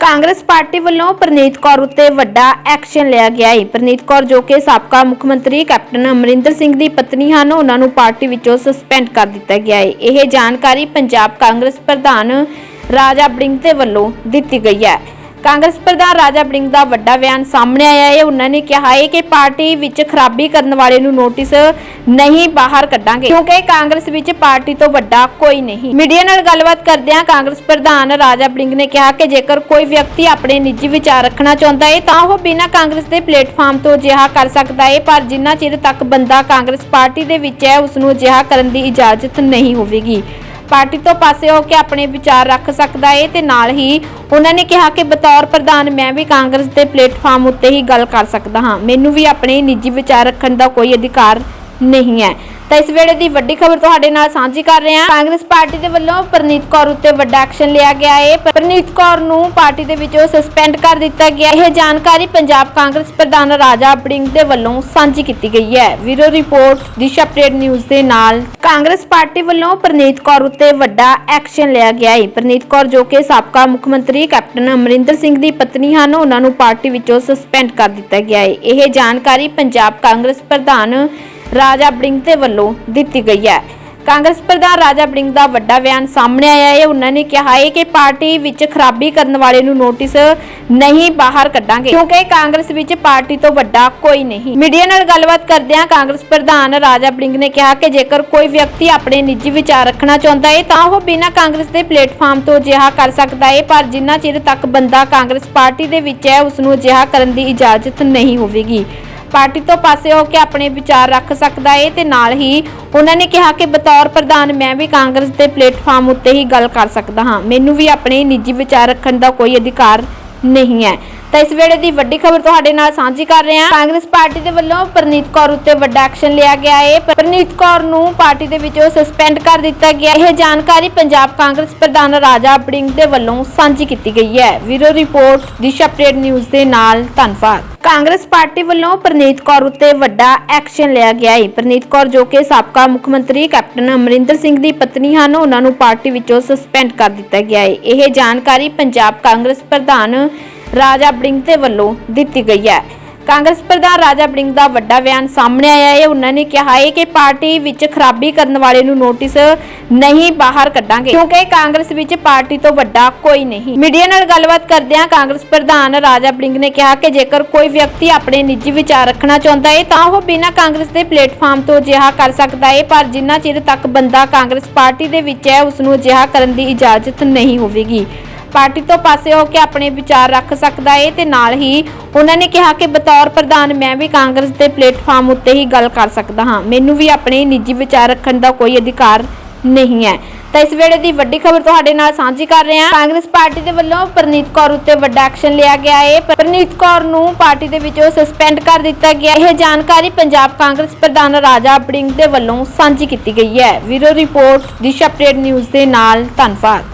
Congress party ਵੱਲੋਂ ਪ੍ਰਨੀਤ ਕੌਰ ਉੱਤੇ ਵੱਡਾ ਐਕਸ਼ਨ ਲਿਆ ਗਿਆ ਹੈ ਪ੍ਰਨੀਤ ਕੌਰ ਜੋ ਕਿ ਸਾਬਕਾ ਮੁੱਖ ਮੰਤਰੀ ਕੈਪਟਨ ਅਮਰਿੰਦਰ ਸਿੰਘ ਦੀ ਪਤਨੀ ਹਨ, ਉਹਨਾਂ ਨੂੰ ਪਾਰਟੀ ਵਿੱਚੋਂ ਸਸਪੈਂਡ ਕਰ ਦਿੱਤਾ ਗਿਆ ਹੈ ਇਹ ਜਾਣਕਾਰੀ ਪੰਜਾਬ ਕਾਂਗਰਸ ਪ੍ਰਧਾਨ ਰਾਜਾ ਬੜਿੰਗ ਦੇ ਵੱਲੋਂ ਦਿੱਤੀ ਗਈ ਹੈ। ਕਾਂਗਰਸ ਪ੍ਰਧਾਨ ਰਾਜਾ ਬੜਿੰਗ ਦਾ ਵੱਡਾ ਬਿਆਨ ਸਾਹਮਣੇ ਆਇਆ ਹੈ। ਉਹਨਾਂ ਨੇ ਕਿਹਾ ਹੈ ਕਿ ਪਾਰਟੀ ਵਿੱਚ ਖਰਾਬੀ ਕਰਨ ਵਾਲੇ ਨੂੰ ਨੋਟਿਸ ਨਹੀਂ ਬਾਹਰ ਕੱਢਾਂਗੇ, ਕਿਉਂਕਿ ਕਾਂਗਰਸ ਵਿੱਚ ਪਾਰਟੀ ਤੋਂ ਵੱਡਾ ਕੋਈ ਨਹੀਂ। ਮੀਡੀਆ ਨਾਲ ਗੱਲਬਾਤ ਕਰਦਿਆਂ ਕਾਂਗਰਸ ਪ੍ਰਧਾਨ ਰਾਜਾ ਬੜਿੰਗ ਨੇ ਕਿਹਾ ਕਿ ਜੇਕਰ ਕੋਈ ਵਿਅਕਤੀ ਆਪਣੇ ਨਿੱਜੀ ਵਿਚਾਰ ਰੱਖਣਾ ਚਾਹੁੰਦਾ ਹੈ, ਤਾਂ ਉਹ ਬਿਨਾਂ ਕਾਂਗਰਸ ਦੇ ਪਲੇਟਫਾਰਮ ਤੋਂ ਅਜਿਹਾ ਕਰ ਸਕਦਾ ਹੈ, ਪਰ ਜਿੰਨਾ ਚਿਰ ਤੱਕ ਬੰਦਾ ਕਾਂਗਰਸ ਪਾਰਟੀ ਦੇ ਵਿੱਚ ਹੈ ਉਸ ਨੂੰ ਅਜਿਹਾ ਕਰਨ ਦੀ ਇਜਾਜ਼ਤ ਨਹੀਂ ਹੋਵੇਗੀ। ਪਾਰਟੀ ਤੋਂ ਪਾਸੇ ਹੋ ਕੇ ਆਪਣੇ ਵਿਚਾਰ ਰੱਖ ਸਕਦਾ ਹੈ ਤੇ ਨਾਲ ਹੀ ਉਹਨਾਂ ਨੇ ਕਿਹਾ ਕਿ ਬਤੌਰ ਪ੍ਰਧਾਨ ਮੈਂ ਵੀ ਕਾਂਗਰਸ ਦੇ ਪਲੇਟਫਾਰਮ ਉੱਤੇ ਹੀ ਗੱਲ ਕਰ ਸਕਦਾ ਹਾਂ। ਮੈਨੂੰ ਵੀ ਆਪਣੇ ਨਿੱਜੀ ਵਿਚਾਰ ਰੱਖਣ ਦਾ ਕੋਈ ਅਧਿਕਾਰ ਨਹੀਂ ਹੈ। ਤਾਂ ਇਸ ਵੇਲੇ ਦੀ ਵੱਡੀ ਖਬਰ ਤੁਹਾਡੇ ਨਾਲ ਸਾਂਝੀ ਕਰ ਰਹੇ ਹਾਂ। ਕਾਂਗਰਸ ਪਾਰਟੀ ਦੇ ਵੱਲੋਂ ਪ੍ਰਨੀਤ ਕੌਰ ਉੱਤੇ ਵੱਡਾ ਐਕਸ਼ਨ ਲਿਆ ਗਿਆ ਹੈ। ਪ੍ਰਨੀਤ ਕੌਰ ਨੂੰ ਪਾਰਟੀ ਦੇ ਵਿੱਚੋਂ ਸਸਪੈਂਡ ਕਰ ਦਿੱਤਾ ਗਿਆ ਇਹ ਜਾਣਕਾਰੀ ਪੰਜਾਬ ਕਾਂਗਰਸ ਪ੍ਰਧਾਨ ਰਾਜਾ ਬੜਿੰਗ ਦੇ ਵੱਲੋਂ ਸਾਂਝੀ ਕੀਤੀ ਗਈ ਹੈ। ਵੀਰੋ ਰਿਪੋਰਟ, ਦਿਸ਼ਾ ਅਪਡੇਟ ਨਿਊਜ਼ ਦੇ ਨਾਲ ਕਾਂਗਰਸ ਪਾਰਟੀ ਵੱਲੋਂ ਪ੍ਰਨੀਤ ਕੌਰ ਉੱਤੇ ਵੱਡਾ ਐਕਸ਼ਨ ਲਿਆ ਗਿਆ ਹੈ। ਪ੍ਰਨੀਤ ਕੌਰ ਜੋ ਕਿ ਸਾਬਕਾ ਮੁੱਖ ਮੰਤਰੀ ਕੈਪਟਨ ਅਮਰਿੰਦਰ ਸਿੰਘ ਦੀ ਪਤਨੀ ਹਨ, ਉਹਨਾਂ ਨੂੰ ਪਾਰਟੀ ਵਿੱਚੋਂ ਸਸਪੈਂਡ ਕਰ ਦਿੱਤਾ ਗਿਆ ਹੈ। ਇਹ ਜਾਣਕਾਰੀ ਪੰਜਾਬ ਕਾਂਗਰਸ ਪ੍ਰਧਾਨ ਰਾਜਾ ਬੜਿੰਗ ਦੇ ਵੱਲੋਂ ਦਿੱਤੀ ਗਈ ਹੈ। ਕਾਂਗਰਸ ਪ੍ਰਧਾਨ ਰਾਜਾ ਬੜਿੰਗ ਦਾ ਵੱਡਾ ਬਿਆਨ ਸਾਹਮਣੇ ਆਇਆ ਹੈ। ਉਹਨਾਂ ਨੇ ਕਿਹਾ ਹੈ ਕਿ ਪਾਰਟੀ ਵਿੱਚ ਖਰਾਬੀ ਕਰਨ ਵਾਲੇ ਨੂੰ ਨੋਟਿਸ ਨਹੀਂ ਬਾਹਰ ਕੱਢਾਂਗੇ, ਕਿਉਂਕਿ ਕਾਂਗਰਸ ਵਿੱਚ ਪਾਰਟੀ ਤੋਂ ਵੱਡਾ ਕੋਈ ਨਹੀਂ। ਮੀਡੀਆ ਨਾਲ ਗੱਲਬਾਤ ਕਰਦਿਆਂ ਕਾਂਗਰਸ ਪ੍ਰਧਾਨ ਰਾਜਾ ਬੜਿੰਗ ਨੇ ਕਿਹਾ ਕਿ ਜੇਕਰ ਕੋਈ ਵਿਅਕਤੀ ਆਪਣੇ ਨਿੱਜੀ ਵਿਚਾਰ ਰੱਖਣਾ ਚਾਹੁੰਦਾ ਹੈ, ਤਾਂ ਉਹ ਬਿਨਾਂ ਕਾਂਗਰਸ ਦੇ ਪਲੇਟਫਾਰਮ ਤੋਂ ਅਜਿਹਾ ਕਰ ਸਕਦਾ ਹੈ, ਪਰ ਜਿੰਨਾ ਚਿਰ ਤੱਕ ਬੰਦਾ ਕਾਂਗਰਸ ਪਾਰਟੀ ਦੇ ਵਿੱਚ ਹੈ ਉਸ ਨੂੰ ਅਜਿਹਾ ਕਰਨ ਦੀ ਇਜਾਜ਼ਤ ਨਹੀਂ ਹੋਵੇਗੀ। ਪਾਰਟੀ ਤੋਂ ਪਾਸੇ ਹੋ ਕੇ ਆਪਣੇ ਵਿਚਾਰ ਰੱਖ ਸਕਦਾ ਹੈ ਤੇ ਨਾਲ ਹੀ ਉਹਨਾਂ ਨੇ ਕਿਹਾ ਕਿ ਬਤੌਰ ਪ੍ਰਧਾਨ ਮੈਂ ਵੀ ਕਾਂਗਰਸ ਦੇ ਪਲੇਟਫਾਰਮ ਉੱਤੇ ਹੀ ਗੱਲ ਕਰ ਸਕਦਾ ਹਾਂ। ਮੈਨੂੰ ਵੀ ਆਪਣੇ ਨਿੱਜੀ ਵਿਚਾਰ ਰੱਖਣ ਦਾ ਕੋਈ ਅਧਿਕਾਰ ਨਹੀਂ ਹੈ। ਤਾਂ ਇਸ ਵੇਲੇ ਦੀ ਵੱਡੀ ਖਬਰ ਤੁਹਾਡੇ ਨਾਲ ਸਾਂਝੀ ਕਰ ਰਹੇ ਹਾਂ। ਕਾਂਗਰਸ ਪਾਰਟੀ ਦੇ ਵੱਲੋਂ ਪ੍ਰਨੀਤ ਕੌਰ ਉੱਤੇ ਵੱਡਾ ਐਕਸ਼ਨ ਲਿਆ ਗਿਆ ਹੈ। ਪ੍ਰਨੀਤ ਕੌਰ ਨੂੰ ਪਾਰਟੀ ਦੇ ਵਿੱਚੋਂ ਸਸਪੈਂਡ ਕਰ ਦਿੱਤਾ ਗਿਆ। ਇਹ ਜਾਣਕਾਰੀ ਪੰਜਾਬ ਕਾਂਗਰਸ ਪ੍ਰਧਾਨ ਰਾਜਾ ਬੜਿੰਗ ਦੇ ਵੱਲੋਂ ਸਾਂਝੀ ਕੀਤੀ ਗਈ ਹੈ। ਵੀਰੋ ਰਿਪੋਰਟ, ਦਿਸ਼ਾ ਅਪਡੇਟ ਨਿਊਜ਼ ਦੇ ਨਾਲ ਧੰਨਵਾਦ। ਕਾਂਗਰਸ ਪਾਰਟੀ ਵੱਲੋਂ ਪ੍ਰਨੀਤ ਕੌਰ ਉੱਤੇ ਵੱਡਾ ਐਕਸ਼ਨ ਲਿਆ ਗਿਆ ਹੈ। ਪ੍ਰਨੀਤ ਕੌਰ ਜੋ ਕਿ ਸਾਬਕਾ ਮੁੱਖ ਮੰਤਰੀ ਕੈਪਟਨ ਅਮਰਿੰਦਰ ਸਿੰਘ ਦੀ ਪਤਨੀ ਹਨ, ਉਹਨਾਂ ਨੂੰ ਪਾਰਟੀ ਵਿੱਚੋਂ ਸਸਪੈਂਡ ਕਰ ਦਿੱਤਾ ਗਿਆ ਹੈ। ਇਹ ਜਾਣਕਾਰੀ ਪੰਜਾਬ ਕਾਂਗਰਸ ਪ੍ਰਧਾਨ ਰਾਜਾ ਬੜਿੰਗ ਦੇ ਵੱਲੋਂ ਦਿੱਤੀ ਗਈ ਹੈ। ਕਾਂਗਰਸ ਪ੍ਰਧਾਨ ਰਾਜਾ ਬੜਿੰਗ ਦਾ ਵੱਡਾ ਬਿਆਨ ਸਾਹਮਣੇ ਆਇਆ ਹੈ। ਉਹਨਾਂ ਨੇ ਕਿਹਾ ਹੈ ਕਿ ਪਾਰਟੀ ਵਿੱਚ ਖਰਾਬੀ ਕਰਨ ਵਾਲੇ ਨੂੰ ਨੋਟਿਸ ਨਹੀਂ ਬਾਹਰ ਕੱਢਾਂਗੇ, ਕਿਉਂਕਿ ਕਾਂਗਰਸ ਵਿੱਚ ਪਾਰਟੀ ਤੋਂ ਵੱਡਾ ਕੋਈ ਨਹੀਂ। ਮੀਡੀਆ ਨਾਲ ਗੱਲਬਾਤ ਕਰਦਿਆਂ ਕਾਂਗਰਸ ਪ੍ਰਧਾਨ ਰਾਜਾ ਬੜਿੰਗ ਨੇ ਕਿਹਾ ਕਿ ਜੇਕਰ ਕੋਈ ਵਿਅਕਤੀ ਆਪਣੇ ਨਿੱਜੀ ਵਿਚਾਰ ਰੱਖਣਾ ਚਾਹੁੰਦਾ ਹੈ, ਤਾਂ ਉਹ ਬਿਨਾਂ ਕਾਂਗਰਸ ਦੇ ਪਲੇਟਫਾਰਮ ਤੋਂ ਅਜਿਹਾ ਕਰ ਸਕਦਾ ਹੈ, ਪਰ ਜਿੰਨਾ ਚਿਰ ਤੱਕ ਬੰਦਾ ਕਾਂਗਰਸ ਪਾਰਟੀ ਦੇ ਵਿੱਚ ਹੈ ਉਸ ਨੂੰ ਅਜਿਹਾ ਕਰਨ ਦੀ ਇਜਾਜ਼ਤ ਨਹੀਂ ਹੋਵੇਗੀ। ਪਾਰਟੀ ਤੋਂ ਪਾਸੇ ਹੋ ਕੇ ਆਪਣੇ ਵਿਚਾਰ ਰੱਖ ਸਕਦਾ ਹੈ ਤੇ ਨਾਲ ਹੀ ਉਹਨਾਂ ਨੇ ਕਿਹਾ ਕਿ ਬਤੌਰ ਪ੍ਰਧਾਨ ਮੈਂ ਵੀ ਕਾਂਗਰਸ ਦੇ ਪਲੇਟਫਾਰਮ ਉੱਤੇ ਹੀ ਗੱਲ ਕਰ ਸਕਦਾ ਹਾਂ। ਮੈਨੂੰ ਵੀ ਆਪਣੇ ਨਿੱਜੀ ਵਿਚਾਰ ਰੱਖਣ ਦਾ ਕੋਈ ਅਧਿਕਾਰ ਨਹੀਂ ਹੈ। ਤਾਂ ਇਸ ਵੇਲੇ ਦੀ ਵੱਡੀ ਖਬਰ ਤੁਹਾਡੇ ਨਾਲ ਸਾਂਝੀ ਕਰ ਰਹੇ ਹਾਂ। ਕਾਂਗਰਸ ਪਾਰਟੀ ਦੇ ਵੱਲੋਂ ਪ੍ਰਨੀਤ ਕੌਰ ਉੱਤੇ ਵੱਡਾ ਐਕਸ਼ਨ ਲਿਆ ਗਿਆ ਹੈ ਪ੍ਰਨੀਤ ਕੌਰ ਨੂੰ ਪਾਰਟੀ ਦੇ ਵਿੱਚੋਂ ਸਸਪੈਂਡ ਕਰ ਦਿੱਤਾ ਗਿਆ। ਇਹ ਜਾਣਕਾਰੀ ਪੰਜਾਬ ਕਾਂਗਰਸ ਪ੍ਰਧਾਨ ਰਾਜਾ ਬੜਿੰਗ ਦੇ ਵੱਲੋਂ ਸਾਂਝੀ ਕੀਤੀ ਗਈ ਹੈ। ਵੀਰੋ ਰਿਪੋਰਟ, ਦਿਸ਼ਾ ਅਪਡੇਟ ਨਿਊਜ਼ ਦੇ ਨਾਲ ਧੰਨਵਾਦ।